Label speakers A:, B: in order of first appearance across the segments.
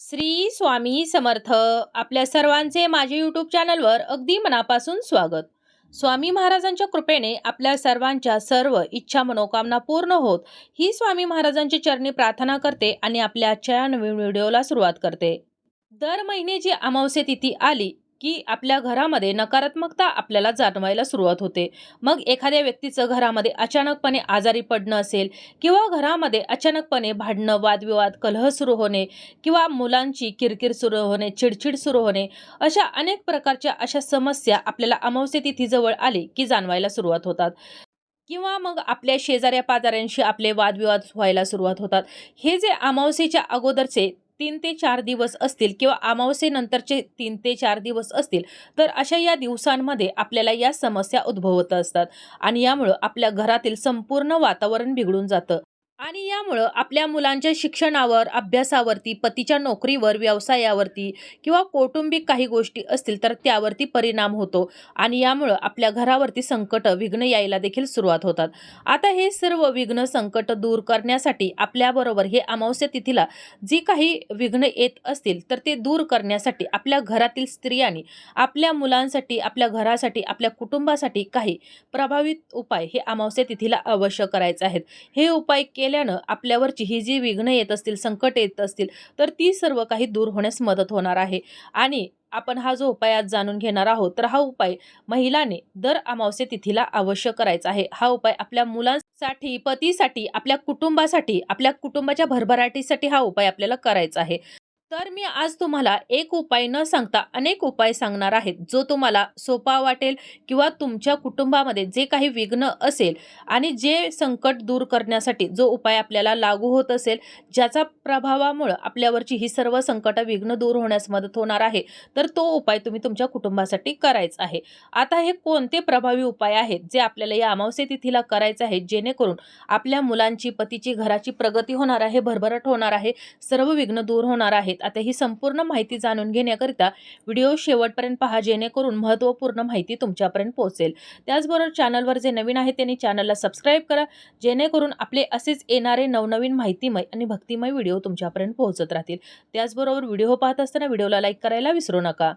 A: श्री स्वामी समर्थ. आपल्या सर्वांचे माझे यूट्यूब चॅनलवर अगदी मनापासून स्वागत. स्वामी महाराजांच्या कृपेने आपल्या सर्वांच्या सर्व इच्छा मनोकामना पूर्ण होत ही स्वामी महाराजांची चरणी प्रार्थना करते आणि आपल्या आजच्या नवीन व्हिडिओला सुरुवात करते. दर महिने जी अमावस्या तिथी आली की आपल्या घरामध्ये नकारात्मकता आपल्याला जाणवायला सुरुवात होते. मग एखाद्या व्यक्तीचं घरामध्ये अचानकपणे आजारी पडणं असेल किंवा घरामध्ये अचानकपणे भांडणं वादविवाद कलह सुरू होणे किंवा मुलांची किरकिर सुरू होणे चिडचिड सुरू होणे अशा अनेक प्रकारच्या अशा समस्या आपल्याला अमावस्या तिथीजवळ आली की जाणवायला सुरुवात होतात. किंवा मग आपल्या शेजाऱ्या पाजाऱ्यांशी आपले वादविवाद व्हायला सुरुवात होतात. हे जे अमावस्येच्या अगोदरचे तीन ते चार दिवस असतील किंवा अमावस्येनंतरचे तीन ते चार दिवस असतील तर अशा या दिवसांमध्ये आपल्याला या समस्या उद्भवत असतात. आणि यामुळं आपल्या घरातील संपूर्ण वातावरण बिघडून जातं. आणि यामुळं आपल्या मुलांच्या शिक्षणावर अभ्यासावरती पतीच्या नोकरीवर व्यवसायावरती किंवा कौटुंबिक काही गोष्टी असतील तर त्यावरती परिणाम होतो. आणि यामुळं आपल्या घरावरती संकट विघ्न यायला देखील सुरुवात होतात. आता हे सर्व विघ्न संकट दूर करण्यासाठी आपल्याबरोबर हे अमावस्या तिथीला जी काही विघ्न येत असतील तर ते दूर करण्यासाठी आपल्या घरातील स्त्रियांनी आपल्या मुलांसाठी आपल्या घरासाठी आपल्या कुटुंबासाठी काही प्रभावित उपाय हे अमावस्या तिथीला अवश्य करायचे आहेत. हे उपाय के केल्यानं आपल्यावरची ही जी विघ्न येत असतील संकट येत असतील तर ती सर्व काही दूर होण्यास मदत होणार आहे. आणि आपण हा जो उपाय आज जाणून घेणार आहोत तर हा उपाय महिलाने दर अमावस्य तिथीला अवश्य करायचा आहे. हा उपाय आपल्या मुलांसाठी पतीसाठी आपल्या कुटुंबासाठी आपल्या कुटुंबाच्या भरभराटीसाठी हा उपाय आपल्याला करायचा आहे. तर मी आज तुम्हाला एक उपाय न सांगता अनेक उपाय सांगणार आहेत जो तुम्हाला सोपा वाटेल किंवा तुमच्या कुटुंबामध्ये जे काही विघ्न असेल आणि जे संकट दूर करण्यासाठी जो उपाय आपल्याला लागू होत असेल ज्याचा प्रभावामुळं आपल्यावरची ही सर्व संकट विघ्न दूर होण्यास मदत होणार आहे तर तो उपाय तुम्ही तुमच्या कुटुंबासाठी करायचा आहे. आता हे कोणते प्रभावी उपाय आहेत जे आपल्याला या अमावस्ये तिथीला करायचं आहे? जेणेकरून आपल्या मुलांची पतीची घराची प्रगती होणार आहे भरभराट होणार आहे सर्व विघ्न दूर होणार आहेत. आता ही संपूर्ण माहिती जाणून घेण्याकरिता व्हिडिओ शेवटपर्यंत पहा जेणेकरून महत्त्वपूर्ण माहिती तुमच्यापर्यंत पोहोचेल. त्याचबरोबर चॅनलवर जे नवीन आहे त्यांनी चॅनलला सबस्क्राईब करा जेणेकरून आपले असेच येणारे नवनवीन माहितीमय आणि भक्तिमय व्हिडिओ तुमच्यापर्यंत पोहोचत राहतील. त्याचबरोबर व्हिडिओ पाहत असताना व्हिडिओला लाईक करायला विसरू नका.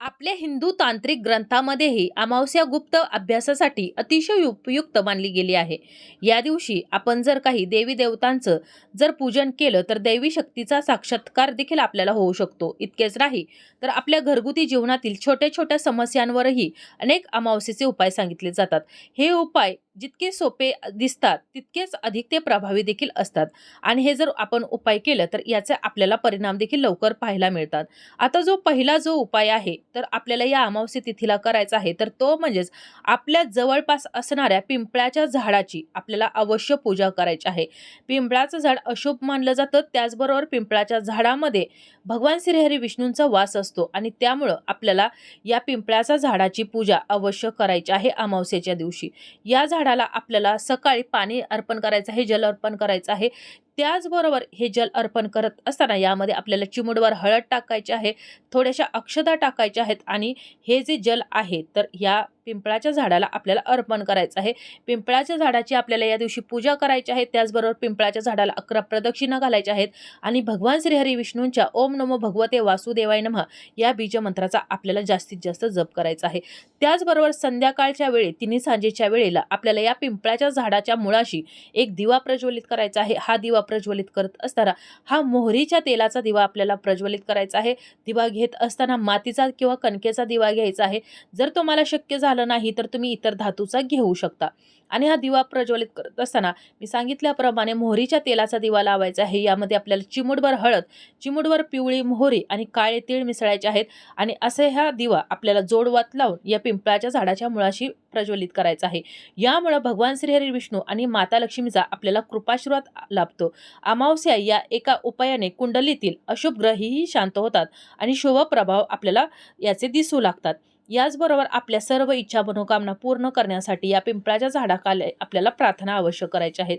A: आपल्या हिंदू तांत्रिक ग्रंथामध्येही अमावस्या गुप्त अभ्यासासाठी अतिशय उपयुक्त मानली गेली आहे. या दिवशी आपण जर काही देवी देवतांचं जर पूजन केलं तर दैवी शक्तीचा साक्षात्कार देखील आपल्याला होऊ शकतो. इतकेच नाही तर आपल्या घरगुती जीवनातील छोट्या छोट्या समस्यांवरही अनेक अमावस्येचे उपाय सांगितले जातात. हे उपाय जितके सोपे दिसतात तितकेच अधिक ते प्रभावी देखील असतात. आणि हे जर आपण उपाय केलं तर याचे आपल्याला परिणाम देखील लवकर पाहायला मिळतात. आता जो पहिला जो उपाय आहे तर आपल्याला या अमावस्या तिथीला करायचा आहे तर तो म्हणजेच आपल्या जवळपास असणाऱ्या पिंपळाच्या झाडाची आपल्याला अवश्य पूजा करायची आहे. पिंपळाचं झाड अशुभ मानलं जातं त्याचबरोबर पिंपळाच्या झाडामध्ये भगवान श्रीहरी विष्णूंचा वास असतो. असतो. आणि त्यामुळं आपल्याला या पिंपळाच्या झाडाची पूजा अवश्य करायची आहे अमावस्येच्या दिवशी. या झाडाला आपल्याला सकाळी पाणी अर्पण करायचं आहे जल अर्पण करायचं आहे. त्याचबरोबर हे जल अर्पण करत असताना यामध्ये आपल्याला चिमुडवर हळद टाकायची आहे थोड्याशा अक्षता टाकायच्या आहेत आणि हे जे जल आहे तर या पिंपळाच्या झाडाला आपल्याला अर्पण करायचं आहे. पिंपळाच्या झाडाची आपल्याला या दिवशी पूजा करायची आहे त्याचबरोबर पिंपळाच्या झाडाला अकरा प्रदक्षिणा घालायच्या आहेत आणि भगवान श्रीहरी विष्णूंच्या ओम नमो भगवते वासुदेवाय नमः या बीजमंत्राचा आपल्याला जास्तीत जास्त जप करायचा आहे. त्याचबरोबर संध्याकाळच्या वेळी तिन्ही सांजेच्या वेळेला आपल्याला या पिंपळाच्या झाडाच्या मुळाशी एक दिवा प्रज्वलित करायचा आहे. हा दिवा प्रज्वलित करत असताना हा मोहरीच्या तेलाचा दिवा आपल्याला प्रज्वलित करायचा आहे. दिवा घेत असताना मातीचा किंवा कणकेचा दिवा घ्यायचा आहे. जर तुम्हाला शक्य झालं नाही तर तुम्ही इतर धातूचा घेऊ शकता. आणि हा दिवा प्रज्वलित करत असताना मी सांगितल्याप्रमाणे मोहरीच्या तेलाचा दिवा लावायचा आहे. यामध्ये आपल्याला चिमुडभर हळद चिमुडभर पिवळी मोहरी आणि काळे तीळ मिसळायचे आहेत आणि असे हा दिवा आपल्याला जोडवात लावून या पिंपळाच्या झाडाच्या मुळाशी प्रज्वलित करायचा आहे. यामुळं भगवान श्रीहरी विष्णू आणि माता लक्ष्मीचा आपल्याला कृपाशीर्वाद लाभतो. अमावस्या या एका उपायाने कुंडलीतील अशुभ ग्रहीही शांत होतात आणि शुभ प्रभाव आपल्याला याचे दिसू लागतात. याचबरोबर आपल्या सर्व इच्छा मनोकामना पूर्ण करण्यासाठी या पिंपळाच्या झाडाखाली आपल्याला प्रार्थना अवश्य करायच्या आहेत.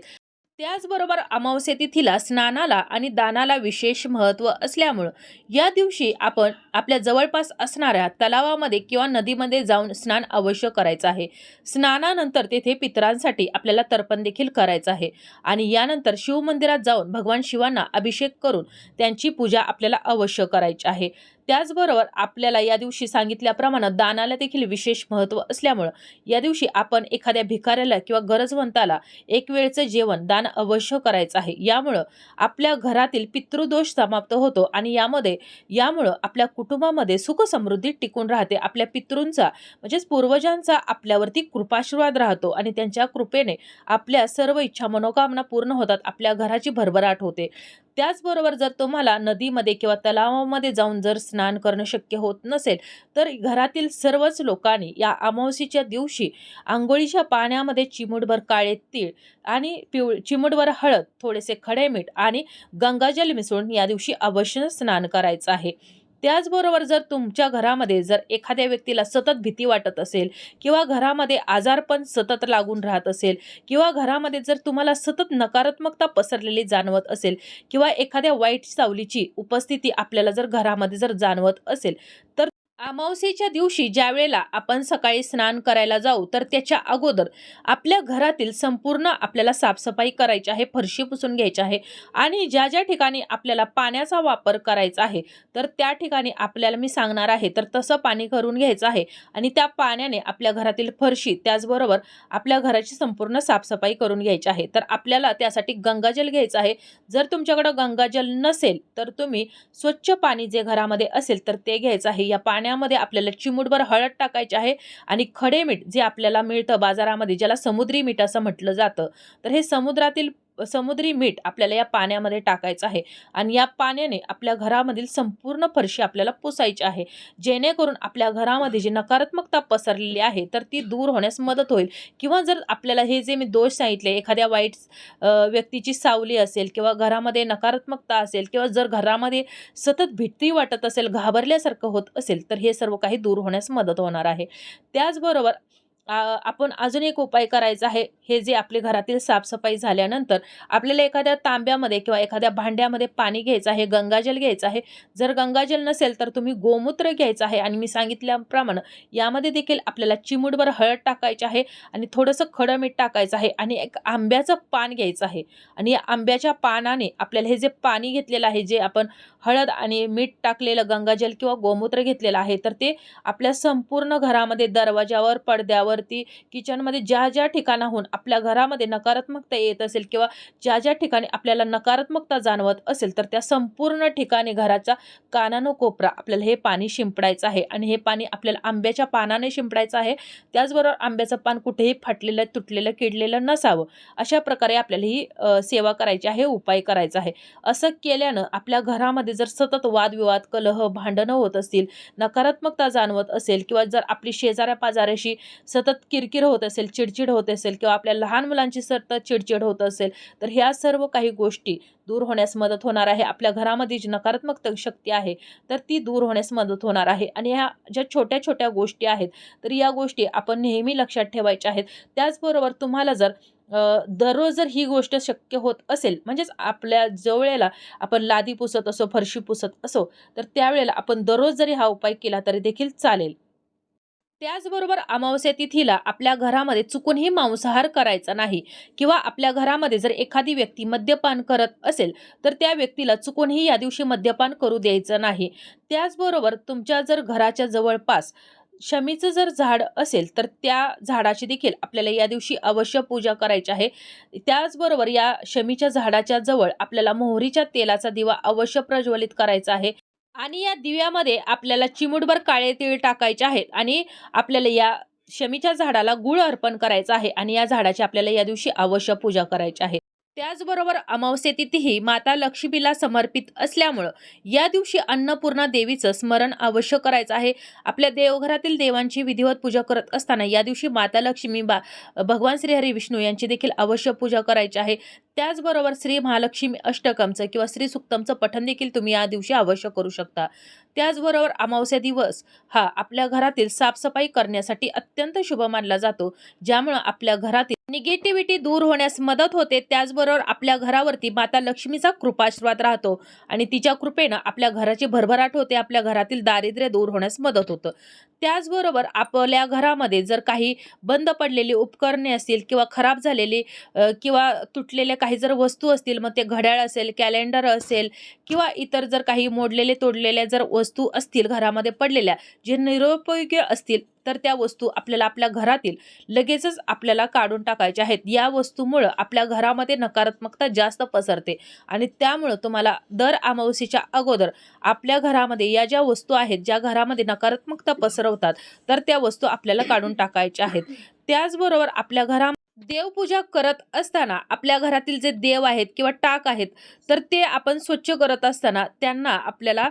A: त्याचबरोबर अमावस्या तिथीला स्नानाला आणि दानाला विशेष महत्त्व असल्यामुळं या दिवशी आपण आपल्या जवळपास असणाऱ्या तलावामध्ये किंवा नदीमध्ये जाऊन स्नान अवश्य करायचं आहे. स्नानानंतर तेथे पितरांसाठी आपल्याला तर्पण देखील करायचं आहे आणि यानंतर शिवमंदिरात जाऊन भगवान शिवांना अभिषेक करून त्यांची पूजा आपल्याला अवश्य करायची आहे. त्याचबरोबर आपल्याला या दिवशी सांगितल्याप्रमाणे दानाला देखील विशेष महत्त्व असल्यामुळं या दिवशी आपण एखाद्या भिकाऱ्याला किंवा गरजवंताला एक वेळचं जेवण दान अवश्य करायचं आहे. यामुळं आपल्या घरातील पितृदोष समाप्त होतो आणि यामध्ये यामुळं आपल्या कुटुंबामध्ये सुख समृद्धी टिकून राहते. आपल्या पितृंचा म्हणजेच पूर्वजांचा आपल्यावरती कृपाशीर्वाद राहतो आणि त्यांच्या कृपेने आपल्या सर्व इच्छा मनोकामना पूर्ण होतात. आपल्या घराची भरभराट होते. त्याचबरोबर जर तुम्हाला नदीमध्ये किंवा तलावामध्ये जाऊन जर स्नान करणं शक्य होत नसेल तर घरातील सर्वच लोकांनी या अमावस्येच्या दिवशी आंघोळीच्या पाण्यामध्ये चिमूटभर काळे तीळ आणि पिवळ चिमूटभर हळद थोडेसे खडे मीठ आणि गंगाजल मिसळून या दिवशी अवश्य स्नान करायचं आहे. त्याचबरोबर जर तुमच्या घरामध्ये जर एखाद्या व्यक्तीला सतत भीती वाटत असेल किंवा घरामध्ये आजारपण सतत लागून राहत असेल किंवा घरामध्ये जर तुम्हाला सतत नकारात्मकता पसरलेली जाणवत असेल किंवा एखाद्या वाईट सावलीची उपस्थिती आपल्याला जर घरामध्ये जर जाणवत असेल तर अमावस्येच्या दिवशी ज्या वेळेला आपण सकाळी स्नान करायला जाऊ तर त्याच्या अगोदर आपल्या घरातील संपूर्ण आपल्याला साफसफाई करायची आहे फरशी पुसून घ्यायची आहे आणि ज्या ज्या ठिकाणी आपल्याला पाण्याचा वापर करायचा आहे तर त्या ठिकाणी आपल्याला मी सांगणार आहे तर तसं पाणी करून घ्यायचं आहे आणि त्या पाण्याने आपल्या घरातील फरशी त्याचबरोबर आपल्या घराची संपूर्ण साफसफाई करून घ्यायची आहे. तर आपल्याला त्यासाठी गंगाजल घ्यायचं आहे. जर तुमच्याकडं गंगाजल नसेल तर तुम्ही स्वच्छ पाणी जे घरामध्ये असेल तर ते घ्यायचं आहे. या पाण्या पाण्यामध्ये आपल्याला चिमूटभर हळद टाकायची आहे आणि खडे मीठ जे आपल्याला मिळतं बाजारामध्ये ज्याला समुद्री मीठ असं म्हटलं जातं तर हे समुद्रातील समुद्री मीठ आपल्याला या पाण्यामध्ये टाकायचं आहे. आणि या पाण्याने आपल्या घरामधील संपूर्ण फरशी आपल्याला पुसायची आहे. जेणेकरून आपल्या घरामध्ये जी नकारात्मकता पसरलेली आहे तर ती दूर होण्यास मदत होईल. किंवा जर आपल्याला हे जे मी दोष सांगितले एखाद्या वाईट व्यक्तीची सावली असेल किंवा घरामध्ये नकारात्मकता असेल किंवा जर घरामध्ये सतत भीती वाटत असेल घाबरल्यासारखं होत असेल तर हे सर्व काही दूर होण्यास मदत होणार आहे. त्याचबरोबर आपण अजून एक उपाय करायचा आहे. हे जे आपले घरातील साफसफाई झाल्यानंतर आपल्याला एखाद्या तांब्यामध्ये किंवा एखाद्या भांड्यामध्ये पाणी घ्यायचं आहे गंगाजल घ्यायचं आहे. जर गंगाजल नसेल तर तुम्ही गोमूत्र घ्यायचं आहे आणि मी सांगितल्याप्रमाणे यामध्ये देखील आपल्याला चिमूटभर हळद टाकायची आहे आणि थोडंसं खडं मीठ टाकायचं आहे आणि एक आंब्याचं पान घ्यायचं आहे. आणि या आंब्याच्या पानाने आपल्याला हे जे पाणी घेतलेलं आहे जे आपण हळद आणि मीठ टाकलेलं गंगाजल किंवा गोमूत्र घेतलेलं आहे तर ते आपल्या संपूर्ण घरामध्ये दरवाजावर पडद्यावरती किचनमध्ये ज्या ज्या ठिकाणाहून आपल्या घरामध्ये नकारात्मकता येत असेल किंवा ज्या ज्या ठिकाणी आपल्याला नकारात्मकता जाणवत असेल तर त्या संपूर्ण ठिकाणी घराचा कानानो कोपरा आपल्याला हे पाणी शिंपडायचं आहे आणि हे पाणी आपल्याला आंब्याच्या पानाने शिंपडायचं आहे. त्याचबरोबर आंब्याचं पान कुठेही फाटलेलं तुटलेलं किडलेलं नसावं. अशा प्रकारे आपल्याला ही सेवा करायची आहे उपाय करायचा आहे. असं केल्यानं आपल्या घरामध्ये जर सतत वादविवाद कलह भांडणं होत असतील नकारात्मकता जाणवत असेल किंवा जर आपली शेजाऱ्या पाजाऱ्याशी सतत किरकिर होत असेल चिडचिड होत असेल किंवा आपल्या लहान मुलांची सतत चिडचिड होत असेल तर ह्या सर्व काही गोष्टी दूर होण्यास मदत होणार आहे. आपल्या घरामध्ये जी नकारात्मक शक्ती आहे तर ती दूर होण्यास मदत होणार आहे. आणि ह्या ज्या छोट्या छोट्या गोष्टी आहेत तर या गोष्टी आपण नेहमी लक्षात ठेवायच्या आहेत. त्याचबरोबर तुम्हाला जर दररोज जर ही गोष्ट शक्य होत असेल म्हणजेच आपल्या जवळेला आपण लादी पुसत असो फरशी पुसत असो तर त्यावेळेला आपण दररोज जरी हा उपाय केला तरी देखील चालेल. त्याचबरोबर अमावस्या तिथीला आपल्या घरामध्ये चुकूनही मांसाहार करायचा नाही किंवा आपल्या घरामध्ये जर एखादी व्यक्ती मद्यपान करत असेल तर त्या व्यक्तीला चुकूनही या दिवशी मद्यपान करू द्यायचं नाही. त्याचबरोबर तुमच्या जर घराच्या जवळपास शमीचं जर झाड असेल तर त्या झाडाची देखील आपल्याला या दिवशी अवश्य पूजा करायची आहे. त्याचबरोबर या शमीच्या झाडाच्या जवळ आपल्याला मोहरीच्या तेलाचा दिवा अवश्य प्रज्वलित करायचा आहे. आणि या दिव्यामध्ये आपल्याला चिमूटभर काळे तीळ टाकायचे आहेत आणि आपल्याला या शमीच्या झाडाला गुळ अर्पण करायचा आहे आणि या झाडाची आपल्याला या दिवशी अवश्य पूजा करायची आहे. त्याचबरोबर अमावस्ये तिथीही माता लक्ष्मीला समर्पित असल्यामुळं या दिवशी अन्नपूर्णा देवीचं स्मरण अवश्य करायचं आहे. आपल्या देवघरातील देवांची विधिवत पूजा करत असताना या दिवशी माता लक्ष्मी बा भगवान श्री हरी विष्णू यांची देखील अवश्य पूजा करायची आहे. त्याचबरोबर श्री महालक्ष्मी अष्टकमचं किंवा श्री सुक्तमचं पठण देखील तुम्ही या दिवशी अवश्य करू शकता. त्याचबरोबर अमावस्या दिवस हा आपल्या घरातील साफसफाई करण्यासाठी अत्यंत शुभ मानला जातो. ज्यामुळं आपल्या घरातील निगेटिव्हिटी दूर होण्यास मदत होते. त्याचबरोबर आपल्या घरावरती माता लक्ष्मीचा कृपाशीर्वाद राहतो आणि तिच्या कृपेनं आपल्या घराची भरभराट होते. आपल्या घरातील दारिद्र्य दूर होण्यास मदत होतं. त्याचबरोबर आपल्या घरामध्ये जर काही बंद पडलेली उपकरणे असतील किंवा खराब झालेली किंवा तुटलेल्या काही काही जर वस्तू असतील मग ते घड्याळ असेल कॅलेंडर असेल किंवा इतर जर काही मोडलेले तोडलेल्या जर वस्तू असतील घरामध्ये पडलेल्या जे निरुपयोगी असतील तर त्या वस्तू आपल्याला आपल्या घरातील लगेचच आपल्याला काढून टाकायच्या आहेत. या वस्तूमुळं आपल्या घरामध्ये नकारात्मकता जास्त पसरते आणि त्यामुळं तुम्हाला दर अमावस्येच्या अगोदर आपल्या घरामध्ये या ज्या वस्तू आहेत ज्या घरामध्ये नकारात्मकता पसरवतात तर त्या वस्तू आपल्याला काढून टाकायच्या आहेत. त्याचबरोबर आपल्या घरा देवपूजा करत असताना आपल्या घरातील जे देव आहेत किंवा टाक आहेत तर ते आपण स्वच्छ करत असताना त्यांना आपल्याला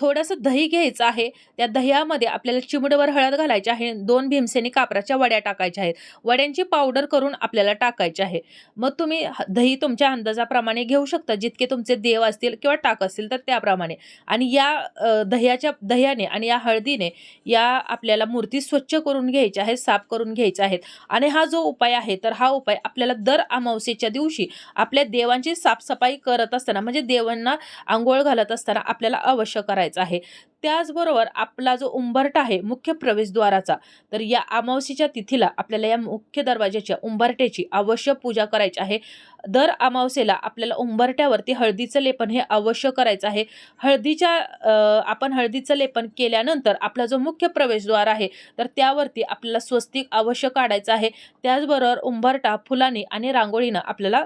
A: थोडंसं दही घ्यायचं आहे. त्या दह्यामध्ये आपल्याला चिमडवर हळद घालायची आहे. दोन भीमसेनी कापराच्या वड्या टाकायच्या आहेत. वड्यांची पावडर करून आपल्याला टाकायची आहे. मग तुम्ही ह- दही तुमच्या अंदाजाप्रमाणे घेऊ शकता. जितके तुमचे देव असतील किंवा टाक असतील तर त्याप्रमाणे. आणि या दह्याच्या दह्याने आणि या हळदीने या आपल्याला मूर्ती स्वच्छ करून घ्यायच्या आहेत साफ करून घ्यायच्या आहेत. आणि हा जो उपाय आहे तर हा उपाय आपल्याला दर अमावस्येच्या दिवशी आपल्या देवांची साफसफाई करत असताना म्हणजे देवांना आंघोळ घालत असताना आपल्याला अवश्य करायचं आहे. त्याचबरोबर आपला जो उंबरटा आहे मुख्य प्रवेशद्वाराचा तर या अमावस्येच्या तिथीला आपल्याला या मुख्य दरवाजाच्या उंबरट्याची अवश्य पूजा करायची आहे. दर अमावस्येला आपल्याला उंबरट्यावरती हळदीचं लेपन हे अवश्य करायचं आहे. हळदीच्या आपण हळदीचं लेपन केल्यानंतर आपला जो मुख्य प्रवेशद्वार आहे तर त्यावरती आपल्याला स्वस्तिक अवश्य काढायचं आहे. त्याचबरोबर उंबरटा फुलांनी आणि रांगोळीनं आपल्याला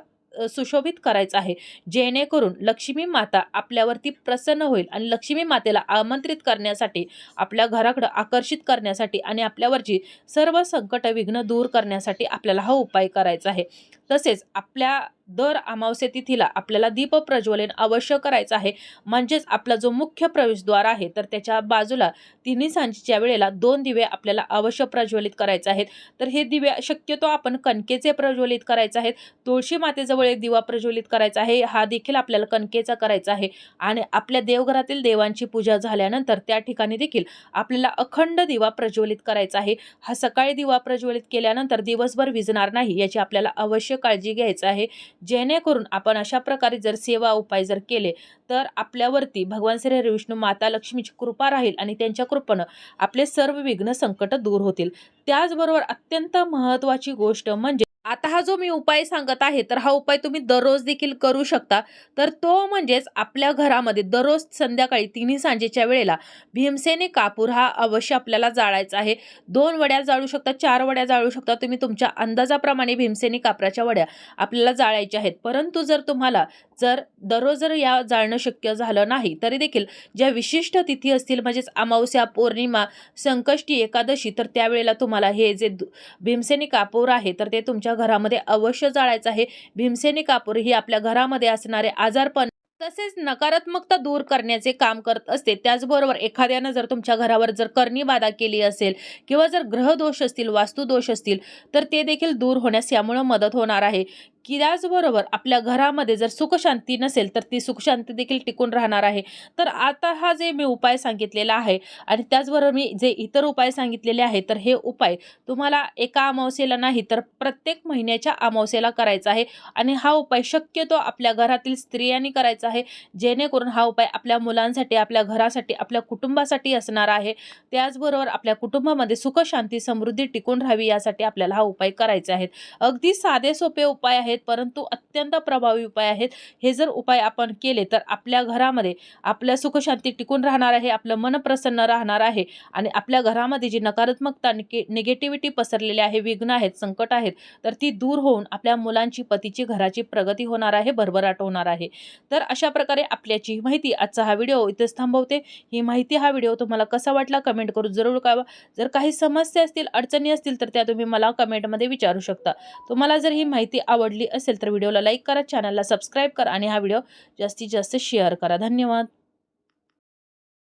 A: सुशोभित करायचं आहे. जेणेकरून लक्ष्मी माता आपल्यावरती प्रसन्न होईल आणि लक्ष्मी मातेला आमंत्रित करण्यासाठी आपल्या घराकडं आकर्षित करण्यासाठी आणि आपल्यावरची सर्व संकट विघ्न दूर करण्यासाठी आपल्याला हा उपाय करायचा आहे. तसेच आपल्या दर अमावस्ये तिथीला आपल्याला दीप प्रज्वलन अवश्य करायचं आहे. म्हणजेच आपला जो मुख्य प्रवेशद्वार आहे तर त्याच्या बाजूला तिन्ही सांजेच्या वेळेला दोन दिवे आपल्याला अवश्य प्रज्वलित करायचे आहेत. तर हे दिवे शक्यतो आपण कणकेचे प्रज्वलित करायचे आहेत. तुळशी मातेजवळ एक दिवा प्रज्वलित करायचा आहे. हा देखील आपल्याला कणकेचा करायचा आहे. आणि आपल्या देवघरातील देवांची पूजा झाल्यानंतर त्या ठिकाणी देखील आपल्याला अखंड दिवा प्रज्वलित करायचा आहे. हा सकाळी दिवा प्रज्वलित केल्यानंतर दिवसभर विजणार नाही याची आपल्याला अवश्य काळजी घ्यायचं आहे. जेणेकरून आपण अशा प्रकारे जर सेवा उपाय जर केले तर आपल्यावरती भगवान श्री हरिविष्णू माता लक्ष्मीची कृपा राहील आणि त्यांच्या कृपेनं आपले सर्व विघ्न संकट दूर होतील. त्याचबरोबर अत्यंत महत्त्वाची गोष्ट म्हणजे आता हा जो मी उपाय सांगत आहे तर हा उपाय तुम्ही दररोज देखील करू शकता. तर तो म्हणजेच आपल्या घरामध्ये दररोज संध्याकाळी तिन्ही सांजेच्या वेळेला भीमसेनी कापूर हा अवश्य आपल्याला जाळायचा आहे. दोन वड्या जाळू शकता चार वड्या जाळू शकता. तुम्ही तुमच्या अंदाजाप्रमाणे भीमसेनी कापराच्या वड्या आपल्याला जाळायच्या आहेत. परंतु जर तुम्हाला जर दररोज जर या जाळणं शक्य झालं नाही तरी देखील ज्या विशिष्ट तिथी असतील म्हणजेच अमावस्या पौर्णिमा संकष्टी एकादशी तर त्यावेळेला तुम्हाला हे जे दु- भीमसेनी कापूर आहे तर ते तुमच्या घरामध्ये अवश्य जाळायचं आहे. भीमसेनी कापूर ही आपल्या घरामध्ये असणारे आजारपण तसेच नकारात्मकता दूर करण्याचे काम करत असते. त्याचबरोबर एखाद्यानं जर तुमच्या घरावर जर करणी बाधा केली असेल किंवा जर ग्रहदोष असतील वास्तुदोष असतील तर ते देखील दूर होण्यास यामुळं मदत होणार आहे. की त्याचबरोबर आपल्या घरामध्ये जर सुखशांती नसेल तर ती सुखशांती देखील टिकून राहणार आहे. तर आता हा जे मी उपाय सांगितलेला आहे आणि त्याचबरोबर मी जे इतर उपाय सांगितलेले आहे तर हे उपाय तुम्हाला एका अमावस्येला नाही तर प्रत्येक महिन्याच्या अमावस्येला करायचा आहे. आणि हा उपाय शक्यतो आपल्या घरातील स्त्रियांनी करायचा आहे. जेणेकरून हा उपाय आपल्या मुलांसाठी आपल्या घरासाठी आपल्या कुटुंबासाठी असणार आहे. त्याचबरोबर आपल्या कुटुंबामध्ये सुख शांती समृद्धी टिकून राहावी यासाठी आपल्याला हा उपाय करायचा आहेत अगदी साधे सोपे उपाय आहेत. परंतु अत्यंत प्रभावी उपाय आहेत. हे जर उपाय आपण केले तर आपल्या घरामध्ये आपल्या सुखशांती टिकून राहणार आहे आपलं मन प्रसन्न राहणार आहे आणि आपल्या घरामध्ये जी नकारात्मकता निगेटिव्हिटी पसरलेली आहे विघ्न आहेत संकट आहेत तर ती दूर होऊन आपल्या मुलांची पतीची घराची प्रगती होणार आहे भरभराट होणार आहे. तर अशा प्रकारे आपल्याची माहिती आजचा हा व्हिडिओ इथेच थांबवते. ही माहिती हा व्हिडिओ तुम्हाला कसा वाटला कमेंट करून जरूर कळवा. जर काही समस्या असतील अडचणी असतील तर त्या तुम्ही मला कमेंटमध्ये विचारू शकता. तुम्हाला जर ही माहिती आवडली आवडली असेल तर व्हिडिओला लाईक करा चॅनलला सबस्क्राईब करा आणि हा व्हिडिओ जास्तीत जास्त शेअर करा. धन्यवाद.